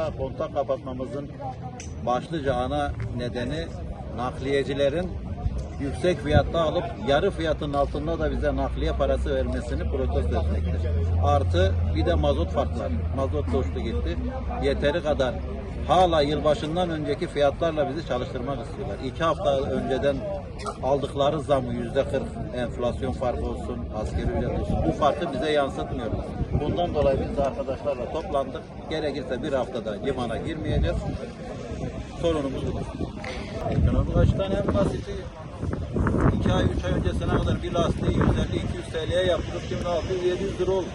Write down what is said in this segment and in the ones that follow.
limanda kontak kapatmamızın başlıca ana nedeni nakliyecilerin yüksek fiyatta alıp yarı fiyatın altında da bize nakliye parası vermesini protesto etmektir. Artı bir de mazot farkları. Mazot uçtu gitti. Yeteri kadar hala yılbaşından önceki fiyatlarla bizi çalıştırmak istiyorlar. İki hafta önceden aldıkları zamı yüzde 40 enflasyon farkı olsun, askeri ücret olsun bu farkı bize yansıtmıyorlar. Bundan dolayı biz de arkadaşlarla toplandık. Gerekirse bir haftada limana girmeyeceğiz. Sorunumuz budur. Ekonomik açıdan en basiti 2 ay 3 ay öncesine kadar bir lastiği 150-200 TL'ye yaptırıp şimdi 600-700 lira oldu.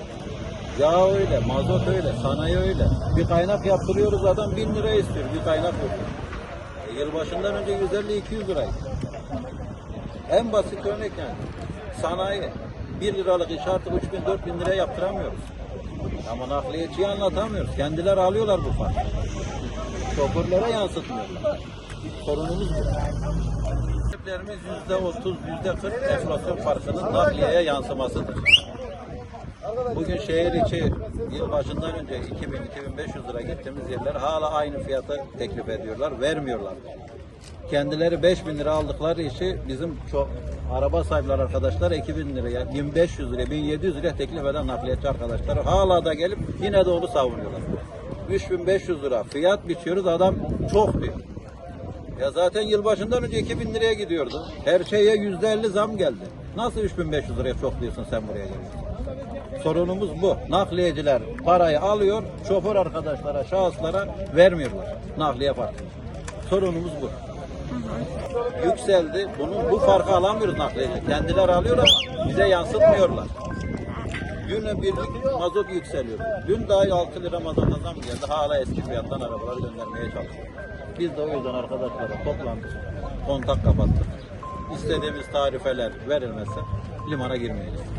Yağ öyle, mazot öyle, sanayi öyle. Bir kaynak yaptırıyoruz adam 1000 lira istiyor bir kaynak yok. Yılbaşından önce 150-200 liraydı. En basit örnek yani. Sanayi 1 liralık iş artık 3000 4000 liraya yaptıramıyoruz. Ama nakliyeciyi anlatamıyoruz. Kendileri alıyorlar bu farkı. Şoförlere yansıtmıyorlar. Sorunumuz bu. Taleplerimiz yüzde otuz, yüzde kırk enflasyon farkının nakliyeye yansımasıdır. Bugün şehir içi yılbaşından önce 2000-2500 lira gittiğimiz yerler hala aynı fiyatı teklif ediyorlar, vermiyorlar. Kendileri 5000 lira aldıkları işi bizim çok araba sahipleri arkadaşlar 2000 liraya, 1500 liraya, 1700 liraya teklif eden nakliyatçı arkadaşlar hala da gelip yine de onu savunuyorlar. 3500 lira fiyat biçiyoruz adam çok diyor. Ya zaten yılbaşından önce 2000 liraya gidiyordu. Her şeye %50 zam geldi. Nasıl 3500 liraya çok diyorsun sen buraya geliyorsun? Sorunumuz bu. Nakliyeciler parayı alıyor, şoför arkadaşlara, şahıslara vermiyorlar. Nakliye farkı. Sorunumuz bu. Yükseldi. Bunun bu farkı alamıyoruz nakliyeci. Kendileri alıyor ama bize yansıtmıyorlar. Günle birlik mazot yükseliyor. Dün dahi 6 lira mazota zam geldi. Hala eski fiyattan arabaları göndermeye çalışıyor. Biz de o yüzden arkadaşlara toplandık. Kontak kapattık. İstediğimiz tarifeler verilmezse limana girmeyeceğiz.